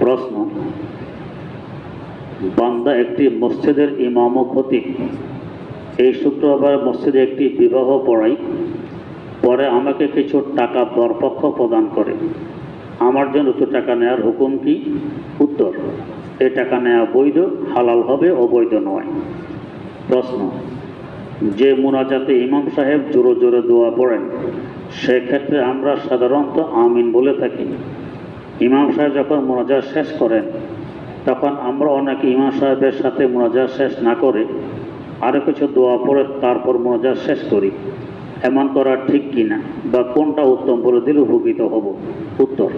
প্রশ্ন, বান্দা একটি মসজিদের ইমাম ও খতিব এই শুক্রবার মসজিদে একটি বিবাহ পড়াই, পরে আমাকে কিছু টাকা বরপক্ষ প্রদান করে। আমার জন্য উচ্চ টাকা নেওয়ার হুকুম কি? উত্তর, এই টাকা নেওয়া বৈধ, হালাল হবে, অবৈধ নয়। প্রশ্ন, যে মুনাজাতে ইমাম সাহেব জোরে জোরে দোয়া পড়েন, সেক্ষেত্রে আমরা সাধারণত আমিন বলে থাকি। ইমাম সাহেব যখন মোনাজাত শেষ করেন, তখন আমরা অনেকে ইমাম সাহেবের সাথে মোনাজাত শেষ না করে আরও কিছু দোয়া পড়ে তারপর মোনাজাত শেষ করি। এমন করা ঠিক কিনা বা কোনটা উত্তম বলে দিলে উপকৃত হব? উত্তর,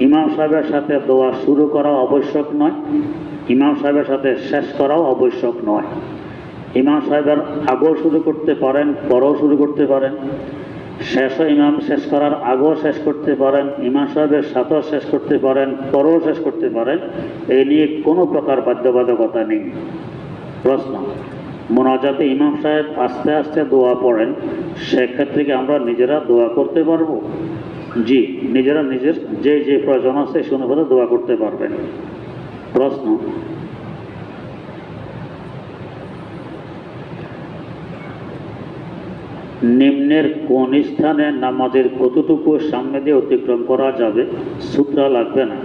ইমাম সাহেবের সাথে দোয়া শুরু করা আবশ্যক নয়, ইমাম সাহেবের সাথে শেষ করাও আবশ্যক নয়। ইমাম সাহেবের আগেও শুরু করতে পারেন, পরেও শুরু করতে পারেন। শেষও ইমাম শেষ করার আগেও শেষ করতে পারেন, ইমাম সাহেবের সাথেও শেষ করতে পারেন, পরেও শেষ করতে পারেন, এই নিয়ে কোনো প্রকার বাধ্যবাধকতা নেই। প্রশ্ন, মোনাজাতে ইমাম সাহেব আস্তে আস্তে দোয়া পড়েন, সেক্ষেত্রে কি আমরা নিজেরা দোয়া করতে পারব? জি, নিজেরা নিজের যে যে প্রয়োজন আছে সে অনুপাতে দোয়া করতে পারবেন। প্রশ্ন নিম্নের কোন স্থানে নামাজের কতটুকু সামনে দিয়ে অতিক্রম করা যাবে সূত্রা লাগবে না।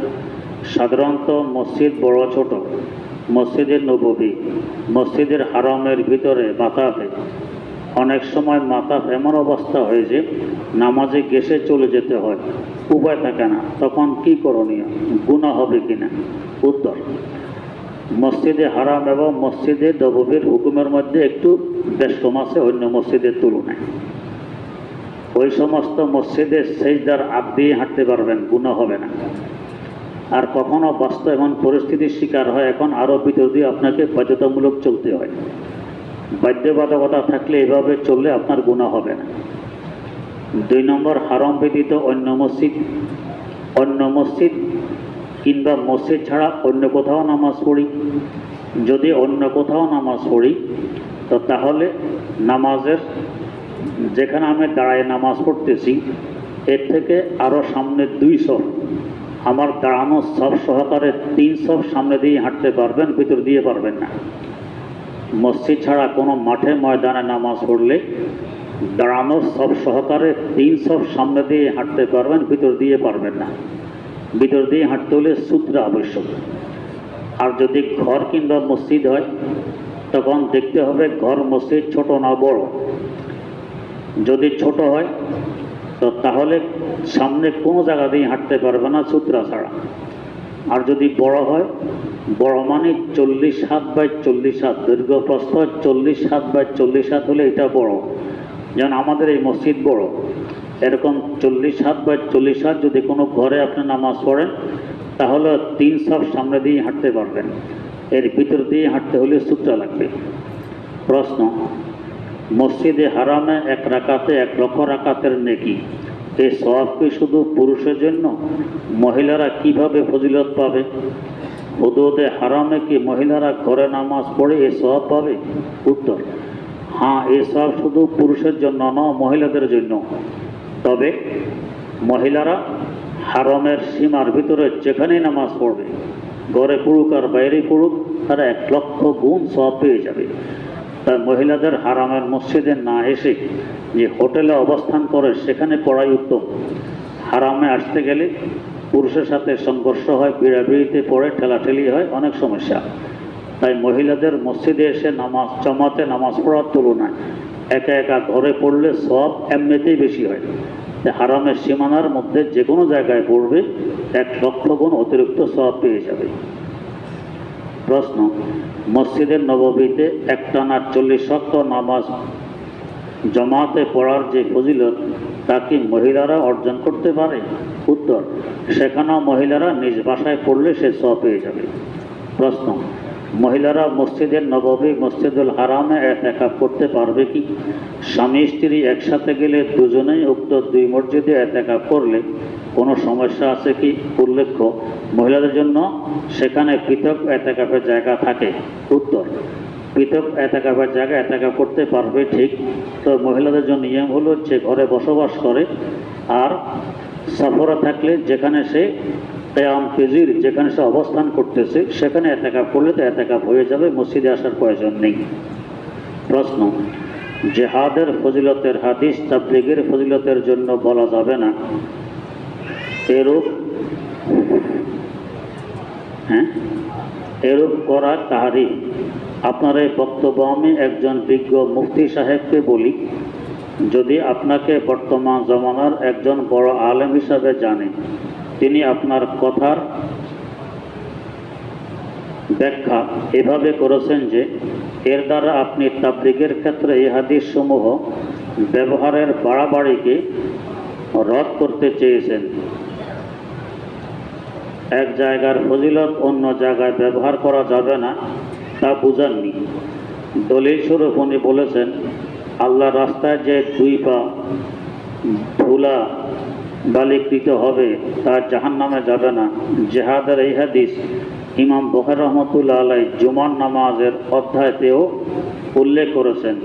সাধারণত মসজিদ বড় ছোট, মসজিদের নববী, মসজিদের হারামের ভিতরে মাতাফে অনেক সময় মাতাফ এমন অবস্থা হয় যে নামাজে গেসে চলে যেতে হয়, উপায় থাকে না, তখন কি করণীয় গুণা হবে কিনা? উত্তর মসজিদে হারাম এবং মসজিদে নববীর হুকুমের মধ্যে একটু বেশ আছে অন্য মসজিদের তুলনায়। ওই সমস্ত মসজিদে সেইদার আপ দিয়ে হাঁটতে পারবেন গুণ হবে না। আর কখনো বাস্তব এমন পরিস্থিতির শিকার হয়, এখন আরও দিয়ে আপনাকে বাধ্যতামূলক চলতে হয়। বাধ্যবাধকতা থাকলে এভাবে চললে আপনার গুণা হবে না। দুই নম্বর, হারম ব্যতীত অন্য মসজিদ অন্য মসজিদ কিংবা মসজিদ ছাড়া অন্য কোথাও নামাজ পড়ি। যদি অন্য কোথাও নামাজ পড়ি, তো তাহলে নামাজের যেখানে আমি দাঁড়ায় নামাজ পড়তেছি, এর থেকে আরও সামনে দুই সব আমার দাঁড়ানো সব সহকারে তিন সব সামনে দিয়ে হাঁটতে পারবেন, ভিতর দিয়ে পারবেন না। মসজিদ ছাড়া কোনো মাঠে ময়দানে নামাজ পড়লে দাঁড়ানোর সব সহকারে তিন সব সামনে দিয়ে হাঁটতে পারবেন, ভিতর দিয়ে পারবেন না। ভিতর দিয়ে হাঁটতে হলে সূত্র আবশ্যক। আর যদি ঘর কিংবা মসজিদ হয়, তখন দেখতে হবে ঘর, মসজিদ ছোট না বড়। যদি ছোট হয়, তো তাহলে সামনে কোনো জায়গা দিয়ে হাঁটতে পারবে না সূত্রা ছাড়া। আর যদি বড় হয়, বড় মানে চল্লিশ হাত বাই চল্লিশ হাত দৈর্ঘ্য প্রস্থ চল্লিশ হাত বাই চল্লিশ হাত হলে এটা বড়। যেমন আমাদের এই মসজিদ বড়। এরকম চল্লিশ হাত বা চল্লিশ হাত যদি কোনো ঘরে আপনি নামাজ পড়েন, তাহলে তিন সব সামনে দিয়ে হাঁটতে পারবেন। এর ভিতর দিয়ে হাঁটতে হলে সূত্রা লাগবে। প্রশ্ন, মসজিদে হারামে এক রাকাতে, এক লক্ষ রাকাতের নেকি? এই সব কি শুধু পুরুষের জন্য? মহিলারা কীভাবে ফজিলত পাবে? হুদুদে হারামে কি মহিলারা ঘরে নামাজ পড়ে এ সব পাবে? উত্তর হ্যাঁ এসব শুধু পুরুষের জন্য নয়, মহিলাদের জন্য। তবে মহিলারা হারমের সীমার ভিতরে যেখানেই নামাজ পড়বে, ঘরে পড়ুক আর বাইরে পড়ুক, তারা এক লক্ষ গুণ সব পেয়ে যাবে। তাই মহিলাদের হারামের মসজিদে না এসে যে হোটেলে অবস্থান করে, সেখানে পড়াই উত্তম। হারামে আসতে গেলে পুরুষের সাথে সংঘর্ষ হয় পিড়াপিড়িতে পড়ে, ঠেলাঠেলি হয়, অনেক সমস্যা। তাই মহিলাদের মসজিদে এসে নামাজ, জমাতে নামাজ পড়ার তুলনায় একা একা ঘরে পড়লে সব এমনিতেই বেশি হয়। হারামের সীমানার মধ্যে যে কোনো জায়গায় পড়বে, এক লক্ষ গুণ অতিরিক্ত সব পেয়ে যাবে। প্রশ্ন, মসজিদের নববীতে একটানা চল্লিশ শক্ত নামাজ, জমাতে পড়ার যে ফজিলত, তা কি মহিলারা অর্জন করতে পারে? উত্তর, সেখানেও মহিলারা নিজ বাসায় পড়লে সে সব পেয়ে যাবে। প্রশ্ন মহিলারা মসজিদের নববী মসজিদুল হারামে এতেকাপ করতে পারবে কি? স্বামী, স্ত্রী একসাথে গেলে দুজনেই উক্ত দুই মসজিদে এতেকাপ করলে কোনো সমস্যা আছে কি? উল্লেখ্য, মহিলাদের জন্য সেখানে পৃথক এতেকাপের জায়গা থাকে। উত্তর, পৃথক এতেকাপের জায়গা এতেকাপ করতে পারবে ঠিক। তো মহিলাদের জন্য নিয়ম হলো যে ঘরে বসবাস করে আর সফরে থাকলে যেখানে সে কেয়াম ফিজির যেখানে সে অবস্থান করতেছে, সেখানে এতেকাপ করলে তো এতেকাপ হয়ে যাবে, মসজিদে আসার প্রয়োজন নেই। প্রশ্ন, জেহাদের ফজিলতের হাদিস তাবলিগের ফজিলতের জন্য বলা যাবে না? এরূপ হ্যাঁ? এরূপ করা তাহারি আপনার এই বক্তব্য আমি একজন বিজ্ঞ মুফতি সাহেবকে বলি, যদি আপনাকে বর্তমান জমানার একজন বড় আলেম হিসাবে জানে তিনি আপনার কথার ব্যাখ্যা এভাবে করেছেন যে, এর দ্বারা আপনি তাবলিগের ক্ষেত্রে এই হাদিস সমূহ ব্যবহারের বাড়াবাড়িকে রদ করতে চেয়েছেন। এক জায়গার ফজিলত অন্য জায়গায় ব্যবহার করা যাবে না, তা বুঝাননি। দলিল স্বরূপ উনি বলেছেন, আল্লাহ রাস্তায় যে দুই পা ধুলা বালিকৃত হবে তা জাহান নামে যাবে না। জেহাদের এই হাদিস ইমাম বহের রহমতুল্লাহ আলাই জুমান নামাজের অধ্যায়তেও উল্লেখ করেছেন।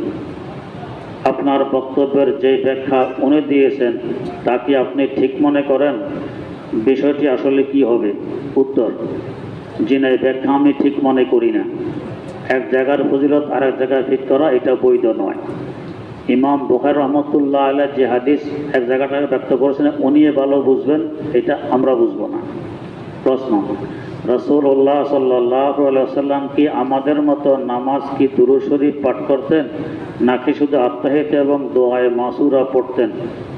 আপনার বক্তব্যের যে ব্যাখ্যা উনি দিয়েছেন, তা কি আপনি ঠিক মনে করেন? বিষয়টি আসলে কি হবে? উত্তর জি না এই ব্যাখ্যা আমি ঠিক মনে করি না। এক জায়গার ফজিলত আর এক জায়গায় ফিট করা এটা বৈধ নয়। ইমাম বুখার রহমতুল্লাহ আল্লাহ যে হাদিস এক জায়গাটাকে ব্যক্ত করেছেন, উনি ভালো বুঝবেন, এটা আমরা বুঝব না। প্রশ্ন রসুল্লাহ সাল্লাহ সাল্লাম কি আমাদের মতো নামাজ কি দুরু শরীফ পাঠ করতেন, নাকি শুধু আত্মাহিত এবং দোয়ায় মাসুরা পড়তেন?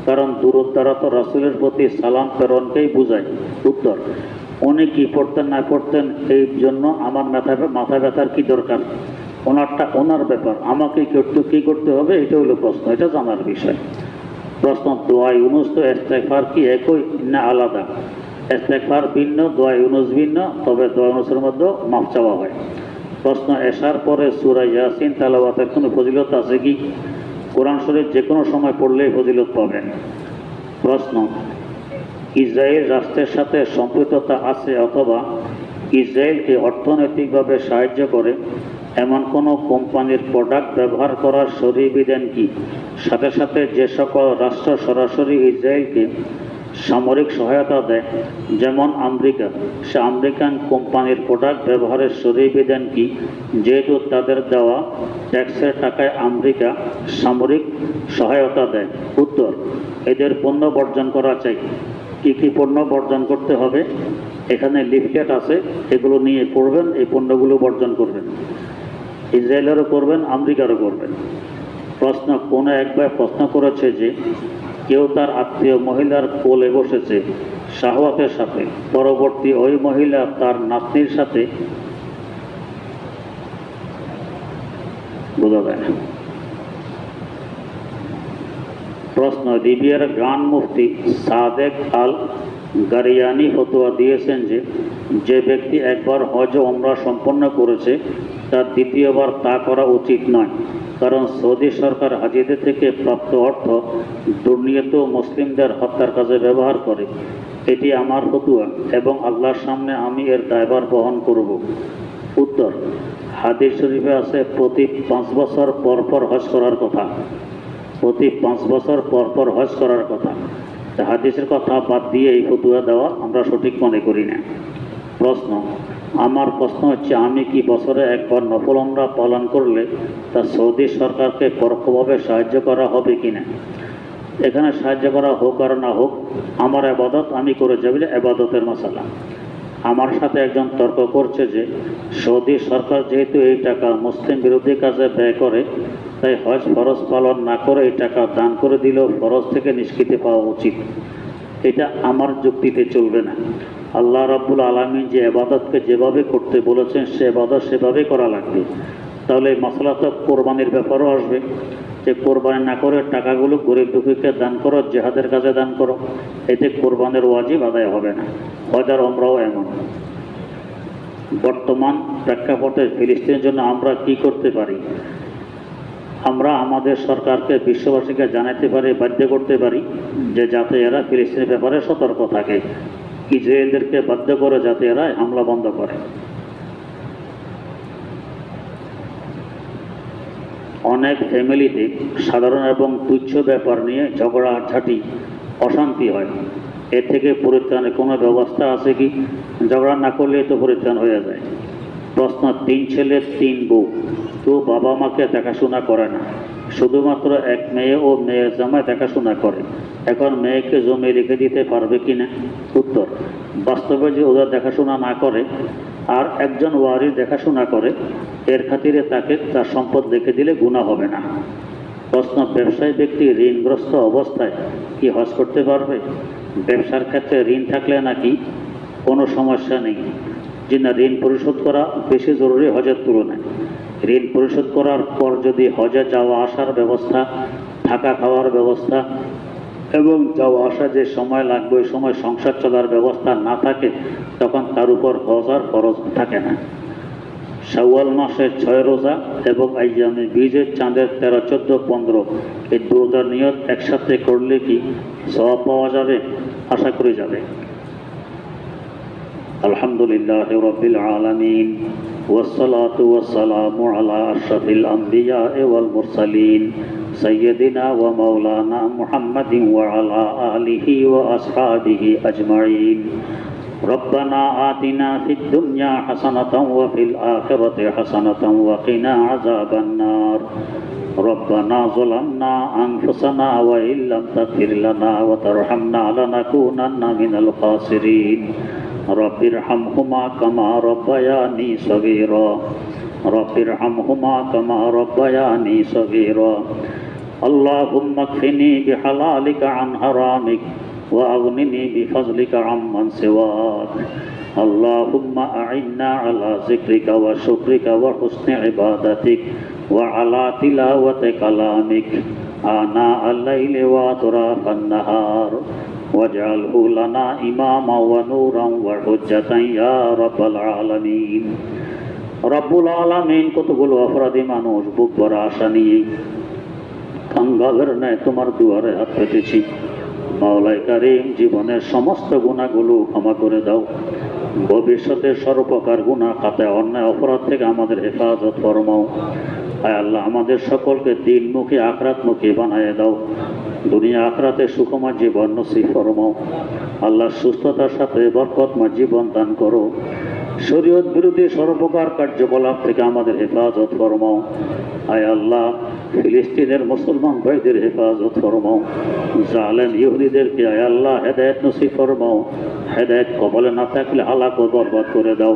কারণ দূরত দ্বারা তো রাসুলের প্রতি সালাম প্রেরণকেই বোঝায়। উত্তর, উনি কি পড়তেন না পড়তেন, এই জন্য আমার মাথা মাথা ব্যথার কি দরকার? ওনারটা, ওনার ব্যাপার। আমাকে করতে কী করতে হবে? এটা হলো প্রশ্ন, এটা জানার বিষয়। প্রশ্ন দোয়া ইউনুস তো এস্তেকফার কি একই না আলাদা? এস্তেকফার ভিন্ন দোয়া ইউনুস ভিন্ন, তবে দোয়া ইউনুসের মধ্যে মাপ চাওয়া হয়। প্রশ্ন এসার পরে সুরা ইয়াসিন তালাবাতের কোনো ফজিলত আছে কি? কোরআন শরীফ যে কোনো সময় পড়লেই ফজিলত পাবেন। প্রশ্ন, ইসরায়েল রাষ্ট্রের সাথে সম্পৃক্ততা আছে অথবা ইসরায়েলকে অর্থনৈতিকভাবে সাহায্য করে? এমন কোনো কোম্পানির প্রোডাক্ট ব্যবহার করার সরি বিধান কি? সাথে সাথে যে সকল রাষ্ট্র সরাসরি ইসরায়েলকে সামরিক সহায়তা দেয়, যেমন আমেরিকা, সে আমেরিকান কোম্পানির প্রোডাক্ট ব্যবহারের সরি বিধান কি? যেহেতু তাদের দেওয়া ট্যাক্সের টাকায় আমেরিকা সামরিক সহায়তা দেয়। উত্তর, এদের পণ্য বর্জন করা চাই। কী কী পণ্য বর্জন করতে হবে? এখানে লিফলেট আছে, এগুলো নিয়ে পড়বেন, এই পণ্যগুলো বর্জন করবেন। ইসরায়েলেরও করবেন, আমেরিকারও করবেন। প্রশ্ন, কোনো একবার প্রশ্ন করেছে যে কেউ তার আত্মীয় মহিলার কোলে বসেছে শাহওয়াতের সাথে, পরবর্তী ওই মহিলা তার নাতনির সাথে? বোঝা যায় প্রশ্ন, লিবিয়ার গান মুফতি সাদেক আল গারিয়ানি ফতোয়া দিয়েছেন যে যে ব্যক্তি একবার হজ ওমরা সম্পন্ন করেছে তার দ্বিতীয়বার তা করা উচিত নয়। কারণ সৌদি সরকার হাজিদের থেকে প্রাপ্ত অর্থ দুর্নীত মুসলিমদের হত্যার কাজে ব্যবহার করে। এটি আমার ফতুয়া এবং আল্লাহর সামনে আমি এর দায়ভার বহন করব। উত্তর, হাদিস শরীফে আছে, প্রতি পাঁচ বছর পর পর হজ করার কথা। প্রতি পাঁচ বছর পর পর হজ করার কথা। হাদিসের কথা বাদ দিয়ে এই ফতুয়া দেওয়া আমরা সঠিক মনে করি না। প্রশ্ন আমার প্রশ্ন হচ্ছে, আমি কি বছরে একবার নফল আমরা পালন করলে তা সৌদি সরকারকে পরোক্ষভাবে সাহায্য করা হবে কি না? এখানে সাহায্য করা হোক আর না হোক, আমার আবাদত আমি করে যাবি আবাদতের মশালা। আমার সাথে একজন তর্ক করছে যে, সৌদি সরকার যেহেতু এই টাকা মুসলিম বিরোধী কাজে ব্যয় করে, তাই হজ ফরজ পালন না করে এই টাকা দান করে দিলেও ফরজ থেকে নিষ্কৃতি পাওয়া উচিত। এটা আমার যুক্তিতে চলবে না। আল্লাহ রাব্বুল আলমী যে এবাদতকে যেভাবে করতে বলেছেন, সে আবাদত সেভাবেই করা লাগবে। তাহলে মশলা তো কোরবানির ব্যাপারও আসবে। যে কোরবানি না করে টাকাগুলো গরিব দুঃখীকে দান করো, জেহাদের কাছে দান করো, এতে কোরবানের ওয়াজিব আদায় হবে না। হজার আমরাও এমন। বর্তমান প্রেক্ষাপটে ফিলিস্তিনের জন্য আমরা কি করতে পারি? আমরা আমাদের সরকারকে, বিশ্ববাসীকে জানাতে পারি, বাধ্য করতে পারি যে যাতে এরা ফিলিস্তিনের ব্যাপারে সতর্ক থাকে। ইসরায়েলদেরকে বাধ্য করে যাতে এরা হামলা বন্ধ করে। অনেক ফ্যামিলিতে সাধারণ এবং তুচ্ছ ব্যাপার নিয়ে ঝগড়াঝাটি অশান্তি হয়। এর থেকে পরিত্রাণের কোনো ব্যবস্থা আছে কি? ঝগড়া না করলেই তো পরিত্রাণ হয়ে যায়। প্রশ্ন তিন ছেলে, তিন বউ। তো বাবা মাকে দেখাশোনা করে না। শুধুমাত্র এক মেয়ে ও মেয়ের জামায় দেখাশোনা করে। এখন মেয়েকে জমি রেখে দিতে পারবে কি না উত্তর, বাস্তবে যে ওদের দেখাশোনা না করে আর একজন ওয়ারির দেখাশোনা করে, এর খাতিরে তাকে তার সম্পদ রেখে দিলে গুণা হবে না। প্রশ্ন, ব্যবসায়ী ব্যক্তি ঋণগ্রস্ত অবস্থায় কি হজ করতে পারবে? ব্যবসার ক্ষেত্রে ঋণ থাকলে নাকি কোনো সমস্যা নেই। যে না ঋণ পরিশোধ করা বেশি জরুরি হজের তুলনায়। ঋণ পরিশোধ করার পর যদি হজে যাওয়া আসার ব্যবস্থা, থাকা খাওয়ার ব্যবস্থা এবং যাওয়া আসা যে সময় লাগবে, ওই সময় সংসার চলার ব্যবস্থা না থাকে, তখন তার উপর হজ আর খরচ থাকে না। শাওয়াল মাসের ছয় রোজা এবং আইজামে বীজের চাঁদের তেরো, চোদ্দ, পনেরো, এই দুরোজার নিয়ত একসাথে করলে কি জবাব পাওয়া যাবে? আশা করে যাবে। আলহামদুলিল্লাহ রবিল আলমিন ওসলাত ওসালাম আলা আশরাফিল আম্বিয়া ওয়াল মুরসালিন। سيدنا ومولانا محمد وعلى آله وأصحابه أجمعين. ربنا آتنا في الدنيا حسنة وفي الآخرة حسنة وقنا عذاب النار. ربنا ظلمنا أنفسنا وإن لم تغفر لنا وترحمنا لنكونن من الخاسرين. رب ارحمهما كما ربياني صغيرا. رب ارحمهما كما ربياني صغيرا. اللهم اكفني بحلالك عن حرامك وأغنني بفضلك عمن سواك. اللهم أعنا على ذكرك وشكرك وحسن عبادتك وعلى تلاوة كلامك. آناء الليل وأطراف النهار. واجعله لنا إماما ونورا وحجة يا رب العالمين. رب العالمين كتب الوفرد منوش بكبر عشاني কাঙ্গালের ন্যায় তোমার দুয়ারে হাত পেতেছি মাওলাই কারিম, জীবনের সমস্ত গুণাগুলো ক্ষমা করে দাও। ভবিষ্যতে সর্বপ্রকার গুণা খাতায় অন্যায় অপরাধ থেকে আমাদের হেফাজত ফরমাও। আয় আল্লাহ, আমাদের সকলকে দিনমুখী আখরাতমুখী বানায় দাও। দুনিয়া আখরাতে সুখময় জীবন নসিব ফরমাও। আল্লাহ সুস্থতার সাথে বরকতময় জীবন দান করো। শরীয়ত বিরোধী সর্বপ্রকার কার্যকলাপ থেকে আমাদের হেফাজত ফরমাও। আয় আল্লাহ ফিলিস্তিনের মুসলমান ভাইদের হেফাজত ফরমাও। জালেম ইহুদিদেরকে আল্লাহ হেদায়ত নসিব ফরমাও। হেদায়ত কবলে না থাকলে হালাক বরবাদ করে দাও।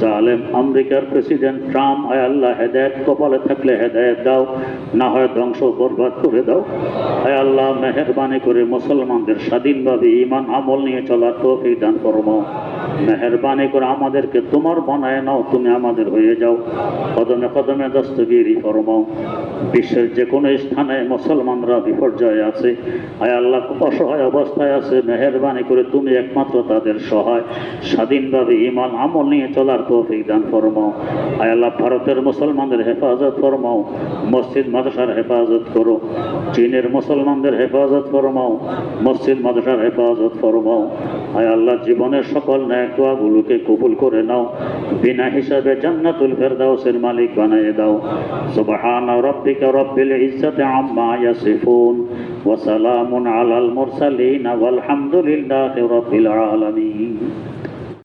জালেম আমেরিকার প্রেসিডেন্ট ট্রাম্প আয় আল্লাহ হেদায়ত কপালে থাকলে হেদায়ত দাও, না হয় ধ্বংস বরবাদ করে দাও। আয় আল্লাহ মেহরবানি করে মুসলমানদের স্বাধীনভাবে ইমান আমল নিয়ে চলার তৌফিক দান ফরমাও। মেহরবানি করে আমাদেরকে তোমার বানায় নাও, তুমি আমাদের হয়ে যাও। কদমে কদমে দস্তগিরি ফরমাও। বিশ্বের যে কোনো স্থানে মুসলমানরা বিপর্যয়ে আছে। আয় আল্লাহ অসহায় অবস্থায় আছে। মেহরবানি করে তুমি একমাত্র তাদের সহায়। স্বাধীনভাবে ইমান আমল নিয়ে চলার তৌফিক দান ফরমাও। আয় আল্লাহ, ভারতের মুসলমানদের হেফাজত ফরমাও। মসজিদ, মাদ্রাসার হেফাজত করো। চীনের মুসলমানদের হেফাজত ফরমাও। মসজিদ, মাদ্রাসার হেফাজত ফরমাও। আয় আল্লাহ, জীবনের সকল ন্যায় দোয়াগুলোকে কবুল করে নাও। বিনা হিসাবে জান্নাতুল ফেরদাউসের মালিক বানিয়ে দাও। সুবহান রাব্বিকা রব্বিল ইজ্জাতি আম্মা ইয়াসিফুন ওয়া সালামুন আলাল মুরসালিন ওয়াল হামদুলিল্লাহি রাব্বিল আলামিন।